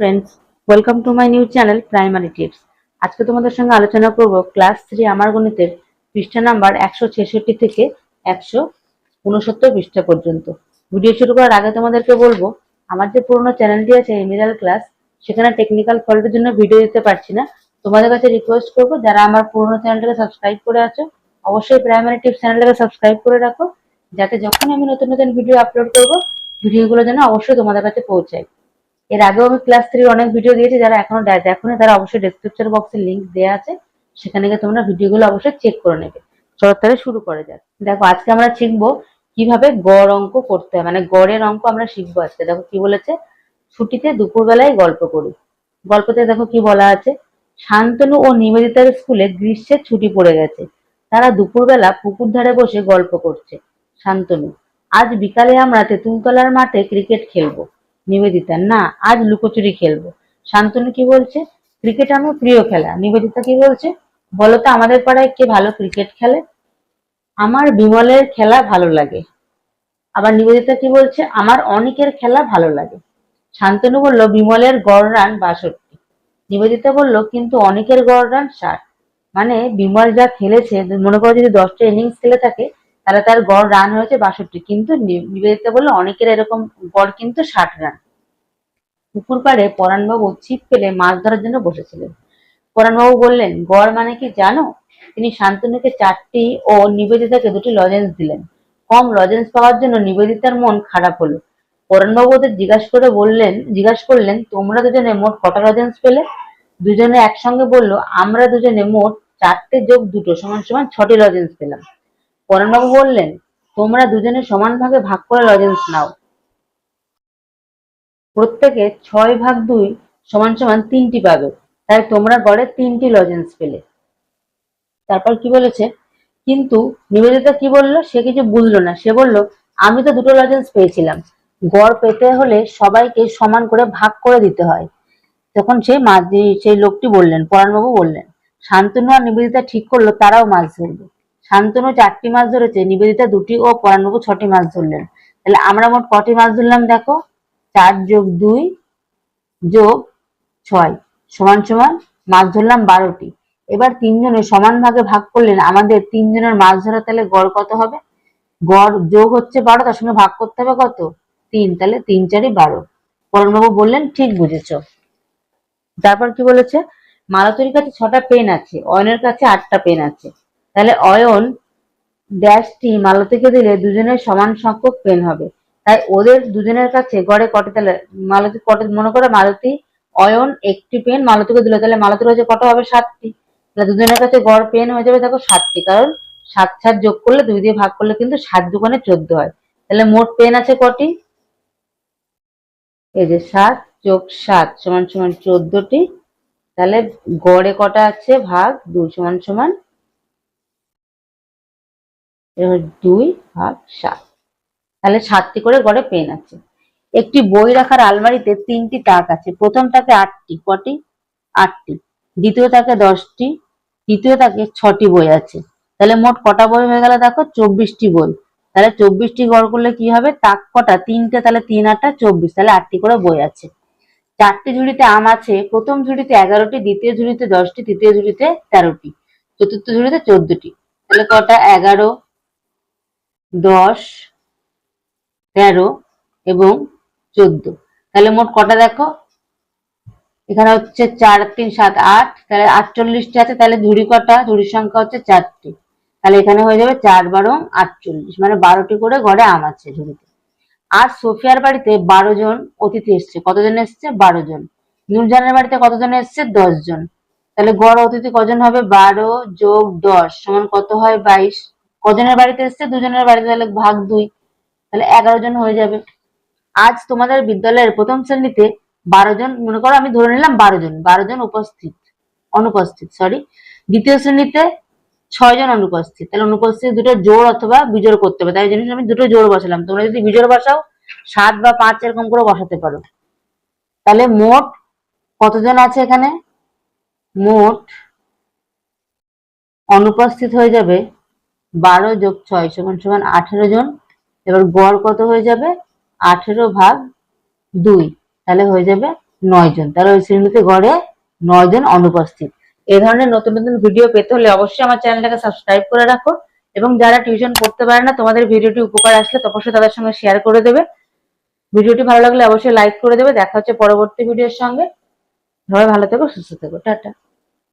Friends welcome to my new channel primary tips আজকে তোমাদের সঙ্গে আলোচনা করব ক্লাস থ্রি আমার গণিতের পৃষ্ঠা নাম্বার একশো ছেষট্টি থেকে একশো উনসত্তর পৃষ্ঠা পর্যন্ত। ভিডিও শুরু করার আগে তোমাদেরকে বলব, আমার যে পুরোনো চ্যানেলটি আছে এমিরাল ক্লাস সেখানে টেকনিক্যাল ফল্টের জন্য ভিডিও দিতে পারছি না। তোমাদের কাছে রিকোয়েস্ট করব, যারা আমার পুরোনো চ্যানেলটাকে সাবস্ক্রাইব করে আছো, অবশ্যই প্রাইমারি টিপস চ্যানেলটাকে সাবস্ক্রাইব করে রাখো, যাতে যখন আমি নতুন নতুন ভিডিও আপলোড করব ভিডিওগুলো যেন অবশ্যই তোমাদের কাছে পৌঁছায়। এর আগেও আমি ক্লাস থ্রির অনেক ভিডিও দিয়েছি, যারা এখনও দেখোনি তারা অবশ্যই ডেসক্রিপশন বক্সে লিঙ্ক দেওয়া আছে, সেখানে গিয়ে তোমরা ভিডিওগুলো অবশ্যই চেক করে নেবে। চলো তাহলে শুরু করে যাক। দেখো, আজকে আমরা শিখব কীভাবে গড় অঙ্ক করতে হয় মানে গড়ের অঙ্ক আমরা শিখব আজকে। দেখো কি বলেছে? ছুটিতে দুপুরবেলায় গল্প করি। গল্পতে দেখো কি বলা আছে? শান্তনু ও নিবেদিতার স্কুলে গ্রীষ্মের ছুটি পড়ে গেছে। তারা দুপুরবেলা পুকুর ধারে বসে গল্প করছে, শান্তনু। আজ বিকালে আমরা তেঁতুলতলার মাঠে ক্রিকেট খেলব। নিবেদিতা না, আজ লুকোচুরি খেলব। শান্তনু কি বলছে? ক্রিকেট আমার প্রিয় খেলা। নিবেদিতা কি বলছে? বলতো, আমাদের পাড়ায় কে ভালো ক্রিকেট খেলে? আমার বিমলের খেলা ভালো লাগে। আবার নিবেদিতা কি বলছে? আমার অনেকের খেলা ভালো লাগে। শান্তনু বলল, বিমলের গড় রান বাষট্টি। নিবেদিতা বলল, কিন্তু অনেকের গড় রান ষাট। মানে বিমল যা খেলেছে, মনে করো যদি দশটা ইনিংস খেলে থাকে তাহলে তার গড় রান হয়েছে বাষট্টি, কিন্তু নিবেদিতা বলল অনেকের এরকম গড় কিন্তু ষাট রান পুকুর পাড়ে পরাণবাবু ছিপ ফেলে মাছ ধরার জন্য বসেছিলেন। পরাণবাবু বললেন, গড় মানে কি জানো? তিনি শান্তনুকে চারটি ও নিবেদিতাকে দুটি লজেন্স দিলেন। কম লজেন্স পাওয়ার জন্য নিবেদিতার মন খারাপ হলো। পরাণবাবু ওদের জিজ্ঞাসা করে বললেন, জিজ্ঞাসা করলেন, তোমরা দুজনে মোট কটা লজেন্স পেলে? দুজনে একসঙ্গে বলল, আমরা দুজনে মোট চারটে যোগ দুটো সমান সমান ছটি লজেন্স পেলাম। পরাণবাবু বললেন, তোমরা দুজনে সমান ভাগে ভাগ করে লজেন্স নাও। প্রত্যেকে ছয় ভাগ দুই সমান সমান তিনটি পাবে। তাই তোমরা গড়ে তিনটি লজেন্স পেলে। তারপর কি বলেছে? কিন্তু নিবেদিতা কি বলল সে কিছু বুঝলো না। সে বলল, আমি তো দুটো লজেন্স পেয়েছিলাম। গড় পেতে হলে সবাইকে সমান করে ভাগ করে দিতে হয়। তখন সেই মাছ সেই লোকটি বললেন পরাণবাবু বললেন, শান্তনু আর নিবেদিতা ঠিক করল, তারাও মাছ ধরবে। শান্তনু চারটি মাছ ধরেছে, নিবেদিতা দুটি ও পরাণবাবু ছটি মাছ ধরলেন। তাহলে আমরা মোট কটি মাছ ধরলাম দেখো? চার যোগ দুই যোগ ছয়। সমান সমান মাছ ধরলাম বারোটি। এবার তিনজনে সমান ভাগে ভাগ করলেন, আমাদের তিনজনের মাছ ধরা তাহলে গড় কত হবে? গড় যোগ হচ্ছে বারো, তার সঙ্গে ভাগ করতে হবে কত? তিন। তাহলে তিন চারি বারো। পরণবাবু বললেন, ঠিক বুঝেছ। তারপর কি বলেছে? মালতীর কাছে ছটা পেন আছে, অয়নের কাছে আটটা পেন আছে। তাহলে অয়ন ড্যাশটি মালতীকে দিলে দুজনের সমান সংখ্যক পেন হবে। তাই ওদের দুজনের কাছে গড়ে কটে তাহলে মালতী কটে, মনে করে মালতী, অয়ন একটি পেন মালতীকে দিল, তাহলে মালতীর হচ্ছে কত হবে সাতটি। তাহলে দুজনের কাছে গড় পেন হয়ে যাবে দেখো সাতটি, কারণ সাত সাত যোগ করলে দুই দিয়ে ভাগ করলে কিন্তু সাত দুগুণে চোদ্দ হয়। তাহলে মোট পেন আছে কটি? এই যে সাত যোগ সাত সমান সমান চোদ্দটি, তাহলে গড়ে কটা আছে? ভাগ দুই সমান সমান দুই ভাগ সাত। তাহলে সাতটি করে গড়ে পেন আছে। একটি বই রাখার আলমারিতে তিনটি তাক আছে। প্রথম তাকে আটটি, কটি? আটটি। দ্বিতীয় তাকে দশটি, তৃতীয় তাকে ছটি বই আছে। তাহলে মোট কটা বই হয়ে গেল দেখো? চব্বিশটি বই। তাহলে চব্বিশটি গড় করলে কি হবে? তাক কটা? তিনটে, তাহলে তিন আটটা, চব্বিশ। তাহলে আটটি করে বই আছে। চারটি ঝুড়িতে আম আছে। প্রথম ঝুড়িতে এগারোটি, দ্বিতীয় ঝুড়িতে দশটি, তৃতীয় ঝুড়িতে তেরোটি, চতুর্থ ঝুড়িতে চোদ্দটি। তাহলে কটা? এগারো দশ, তেরো এবং চোদ্দ। তাহলে মোট কটা দেখো? এখানে হচ্ছে চার, তিন, সাত, আট। তাহলে আটচল্লিশটা আছে, তাহলে ঝুড়ি কটা? ঝুড়ির সংখ্যা হচ্ছে চারটি। তাহলে এখানে হয়ে যাবে চার বারো আটচল্লিশ মানে বারোটি করে ঘরে আম আছে ঝুড়িতে। আজ সোফিয়ার বাড়িতে বারো জন অতিথি এসছে। কতজন এসছে? বারো জন। নুরজানের বাড়িতে কতজন এসছে? দশ জন। তাহলে গড় অতিথি কজন হবে? বারো যোগ দশ, সমান কত হয়? বাইশ। কজনের বাড়িতে এসছে? দুজনের বাড়িতে তাহলে ভাগ দুই। তাহলে এগারো জন হয়ে যাবে। আজ তোমাদের বিদ্যালয়ের প্রথম শ্রেণীতে বারো জন, মনে করো আমি ধরে নিলাম বারো জন বারো জন উপস্থিত, অনুপস্থিত সরি দ্বিতীয় শ্রেণীতে ছয় জন অনুপস্থিত। তাহলে অনুপস্থিত দুটো জোর অথবা বিজোড় করতে হবে। তাই জন্য আমি দুটো জোর বসালাম। তোমরা যদি বিজোড় বসাও, সাত বা পাঁচ এরকম করে বসাতে পারো। তাহলে মোট কতজন আছে এখানে? মোট অনুপস্থিত হয়ে যাবে বারো যোগ ছয় সমান সমান আঠেরো জন, এবার গড় কত হয়ে যাবে? আঠেরো ভাগ দুই, তাহলে হয়ে যাবে নয় জন। তাহলে ওই শ্রেণীতে গড়ে নয় জন অনুপস্থিত। এই ধরনের নতুন নতুন ভিডিও পেতে হলে অবশ্যই আমার চ্যানেলটাকে সাবস্ক্রাইব করে রাখো এবং যারা টিউশন পড়তে পারে না, তোমাদের ভিডিওটি উপকার আসলে অবশ্যই তাদের সঙ্গে শেয়ার করে দেবে। ভিডিওটি ভালো লাগলে অবশ্যই লাইক করে দেবে। দেখা হচ্ছে পরবর্তী ভিডিওর সঙ্গে। সবাই ভালো থেকো, সুস্থ থেকো। টাটা।